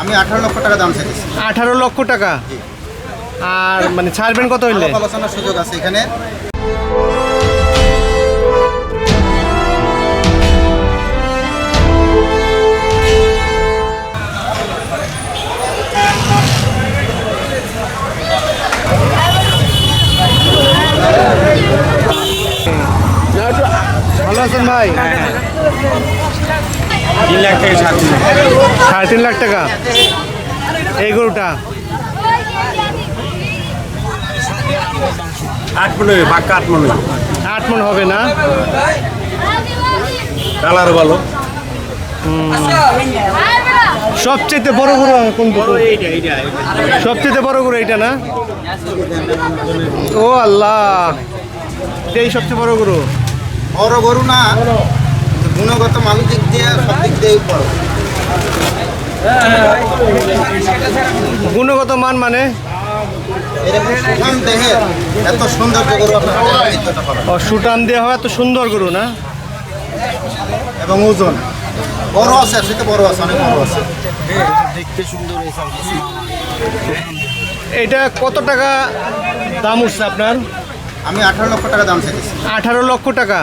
আমি আঠারো লক্ষ টাকা দাম চাইছি আঠারো লক্ষ টাকা? আর মানে ছাড়বেন কত হইলে? আলোচনার সুযোগ আছে এখানে। ভালো আছেন ভাই? তিন লাখ থেকে সাত লাখ। সাড়ে তিন লাখ টাকা? এই গরুটা? আট মনে হয় পাক্কা আট মনে আট মন হবে না? কালার ভালো। সবচেয়ে বড় গরু কোন সবচেয়ে বড় গরু এইটা না? ও আল্লাহ। এই সবচেয়ে বড় গরু? বড় গরু না। গুণগত মান দিক দিয়ে সব দিক দিয়ে বড় গুণগত মান মানে? সুঠাম এত সৌন্দর্য গরু ও সুটান দেওয়া হয় এত সুন্দর গরু না? এবং ওজন। বড় আছে সেটা বড় আছে অনেক বড় আছে। এটা কত টাকা দাম উঠছে আপনার? আমি আঠারো লক্ষ টাকা দাম চাইছি আঠারো লক্ষ টাকা।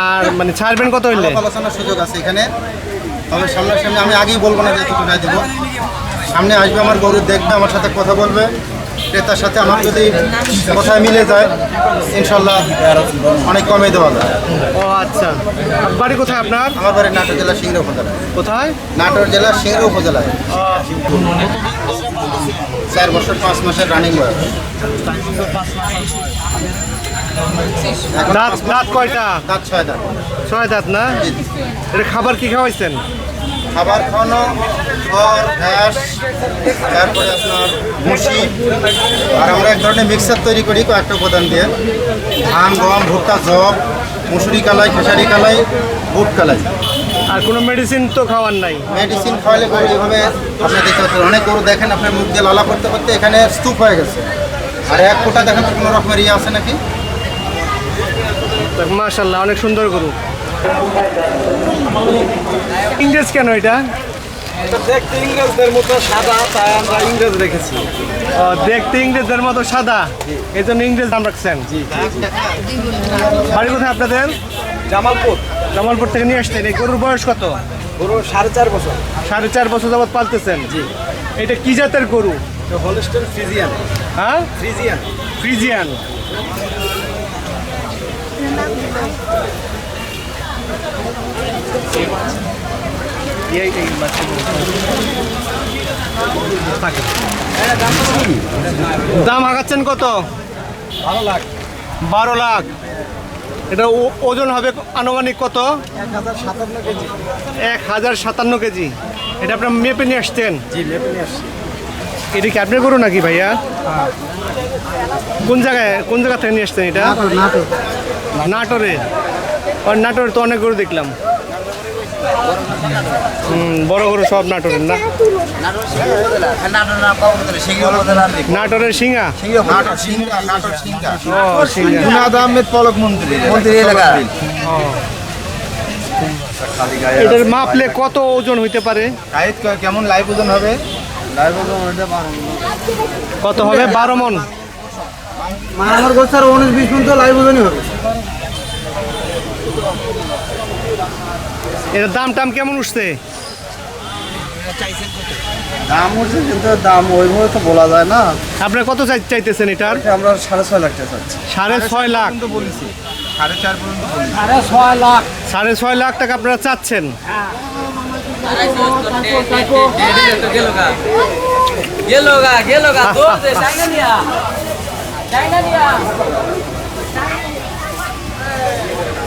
আর মানে ছাড়বেন কত হইলে? আলোচনার সুযোগ আছে এখানে। তবে সামনাসামনি আমি আগেই বলব না যে এতটুকু দেবো। সামনে আসবে আমার গরু দেখবে আমার সাথে কথা বলবে। ক্রেতার সাথে আমার যদি কথায় মিলে যায় ইনশাল্লাহ অনেক কমে দেওয়া যায়। ও আচ্ছা। বাড়ি কোথায় আপনার? আমার বাড়ি নাটোর জেলা সিংড়া উপজেলায় কোথায়? নাটোর জেলা সিংড়া উপজেলায়। চার বছর পাঁচ মাসের রানিং বয়স। এখন দাঁত দাঁত কয়টা? দাঁত ছয় দাঁত। ছয় দাঁত না? এটা খাবার কি খাওয়াইছেন? খাবার খাওয়ানো খড় ঘাস তারপরে আপনার ভুসি। আর আমরা এক ধরনের মিক্সার তৈরি করি কয়েকটা উপাদান দিয়ে। ধান গম ভুট্টা জব মুসুরি কালাই খেসারি কালাই বুট কালাই। আর কোনো মেডিসিন তো খাওয়ার নাই? মেডিসিন খাওয়ালে গরু এভাবে আপনি দেখতে পাচ্ছেন। অনেক গরু দেখেন আপনার মুখ দিয়ে লালা করতে করতে এখানে স্তূপ হয়ে গেছে। আর এক ফোঁটা দেখেন তো কোনো রকমের ইয়ে আছে নাকি? মাশাল্লাহ অনেক সুন্দর গরু। ইংরেজ কেন এটা? দেখতে ইংরেজদের মতো সাদা তাই আমরা ইংরেজ রেখেছি দেখতে ইংরেজদের মতো সাদা? এই জন্য ইংরেজ নাম রাখছেন? বাড়ি কোথায় আপনাদের? জামালপুর। জামালপুর থেকে নিয়ে আসছেন। এই গরুর বয়স কত? সাড়ে চার বছর। সাড়ে চার বছর যাবৎ পালতেছেন? জি। এটা কি জাতের গরু? Holstein Friesian. হ্যাঁ? ফ্রিজিয়ান। ফ্রিজিয়ান এই এই বাচ্চাগুলো। থাকে। দাম হাঁকাচ্ছেন কত? ভালো লাখ। বারো লাখ। এটা ওজন হবে আনুমানিক কত? এক হাজার সাতান্ন কেজি। এটা আপনার মেপে নিয়ে আসছেন? আসছি। এটা কি আপনার গরু নাকি ভাইয়া? কোন জায়গায় কোন জায়গা থেকে নিয়ে আসছেন এটা? নাটোরে। আর নাটোরে তো অনেক গরু দেখলাম। হুম বড় গরু সব নাটোরের না? নাটোরের সিঙ্গা পলক মন্ত্রী মন্ত্রী এলাকা এটার মাপলে কত ওজন হইতে পারে? কেমন? লাইভ ওজন হবে? লাইভ ওজন কত হবে? বারো মন। মা আমার গোছ স্যার উনিশ বিশ মিনিট তো লাইভ ওজনই হবে। এটার দাম টাম কেমন উঠছে? দাম উঠছে কিন্তু দাম ওইভাবে তো বলা যায় না। আপনার কত চাই চাইতেছেন এটার? আমরা সাড়ে ছয় লাখ টাকা সাড়ে ছয় লাখ। বলেছি। সাড়ে ছয় লাখ। টাকা আপনারা চাচ্ছেন।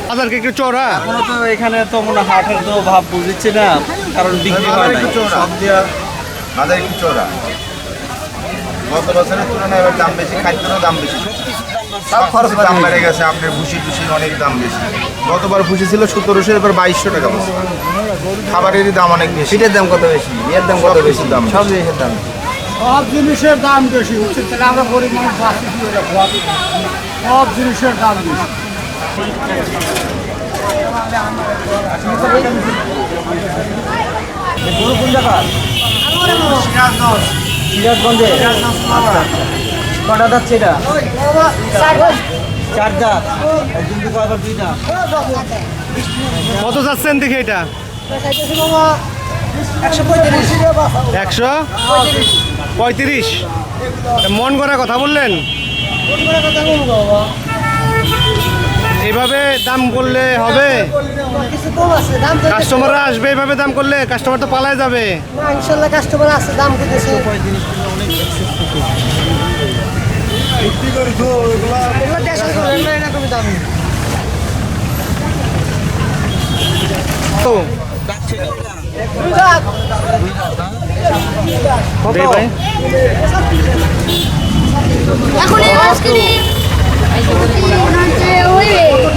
বাজার কি একটু চড়া এখনও তো এখানে তো মনে হয় হাটের তো ভাব বুঝছি না কারণ বিক্রি হয় না সব দিয়া বাজার একটু চড়া। গত বছরের তুলনায় এবার দাম বেশি খাদ্যেরও দাম বেশি। সব খরচ দাম বেড়ে গেছে আপনার ভুসি টুসির অনেক দাম বেশি। গতবার ভুসি ছিল সতেরোশো এবার বাইশশো টাকা বছর। খাবারেরই দাম অনেক বেশি। পিঠের দাম কত বেশি? এর দাম কত বেশি? দাম। সব জিনিসের দাম। সব জিনিসের দাম বেশি হচ্ছে তাহলে আমরা গরিব মানুষ বাঁচতে কি করে? সব জিনিসের দাম বেশি। গরু কোন জায়গা সিরাজগঞ্জে কটা যাচ্ছে এটা চার দাঁত একদিন থেকে আবার দুই দাঁত কত যাচ্ছেন দেখে এটা? একশো পঁয়ত্রিশ। মন করা কথা বললেন? এইভাবে দাম করলে হবে? কাস্টমাররা আসবে এইভাবে দাম করলে কাস্টমার তো পালায় যাবে। কাস্টমার আছে দাম তো ভাই।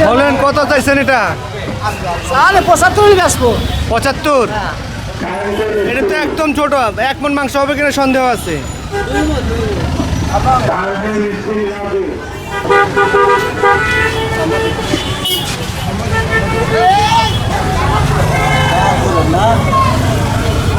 বলেন কত চাইছেন এটা? পঁচাত্তরই বেসবো পঁচাত্তর? এটা তো একদম ছোট। এক মন মাংস হবে কিনা সন্দেহ আছে।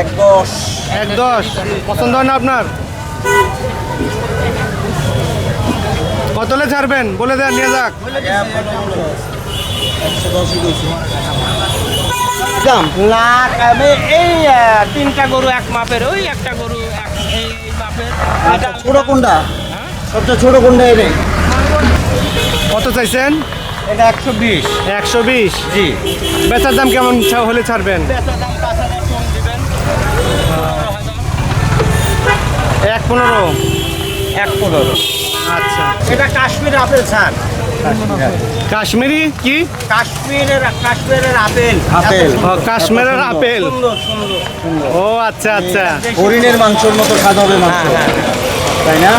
এক দশ। এক দশ। পছন্দ হয় না আপনার? কতলে ছাড়বেন বলে দেন নিয়ে যাক। দাম আমি এই তিনটা গরু এক মাপের ওই একটা গরু এক এই এই মাপের। আচ্ছা ছোট কোনটা? সবচেয়ে ছোট কোনটা এনে? কত চাইছেন? এটা একশো বিশ। একশো বিশ। জি। বেচার দাম কেমন হলে ছাড়বেন? এক পনেরো। এক পনেরো। আচ্ছা। এটা কাশ্মীর আপেল স্যার। কাশ্মীরি কি? কাশ্মীরের কাশ্মীরের আপেল। আপেল। ও, কাশ্মীরের আপেল। সুন্দর সুন্দর। ও আচ্ছা আচ্ছা। হরিণের মাংসর মতো স্বাদ হবে মাংস। তাই না?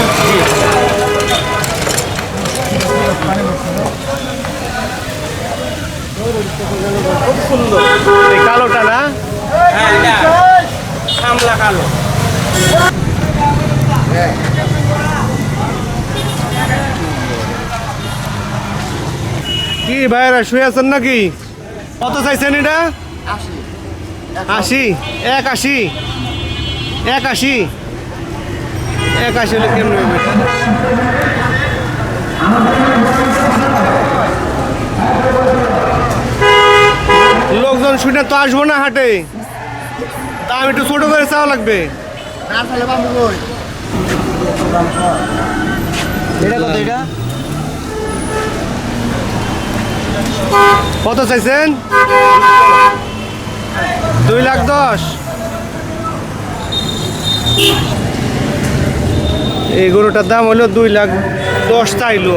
এই কালোটা না? হ্যাঁ এটা। কালো। কি ভাইরা শুয়ে আছেন নাকি? কত চাইছেন এটা? আশি। এক আশি? এক আশি এক আশি হলে কেমন লোকজন শুনে তো আসব না হাটে। দাম একটু ছোট করে চাওয়া লাগবে। এটা কত এটা? কত চাইছেন? দুই লাখ দশ। এই গরুটার দাম হলো দুই লাখ দশ চাইলো।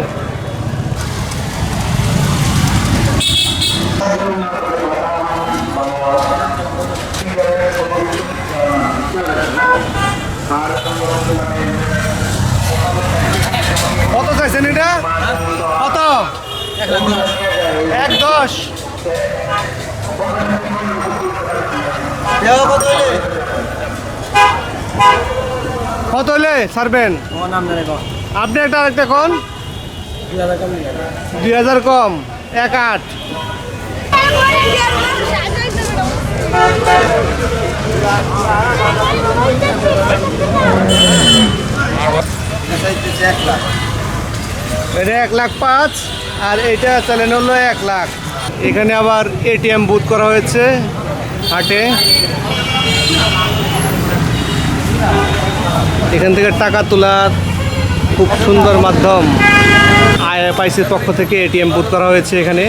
কত চাইছেন এটা? কত? এক দশ। কত হলে ছাড়বেন। আপনি একটা আরেকটা কোন? দুই হাজার কম। এক আট। এটা এক লাখ পাঁচ, আর এটা চ্যালেন হলো এক লাখ। এখানে আবার এটিএম বুথ করা হয়েছে হাটে। এখান থেকে টাকা তোলার খুব সুন্দর মাধ্যম আইএফআইসির পক্ষ থেকে এটিএম বুথ করা হয়েছে এখানে।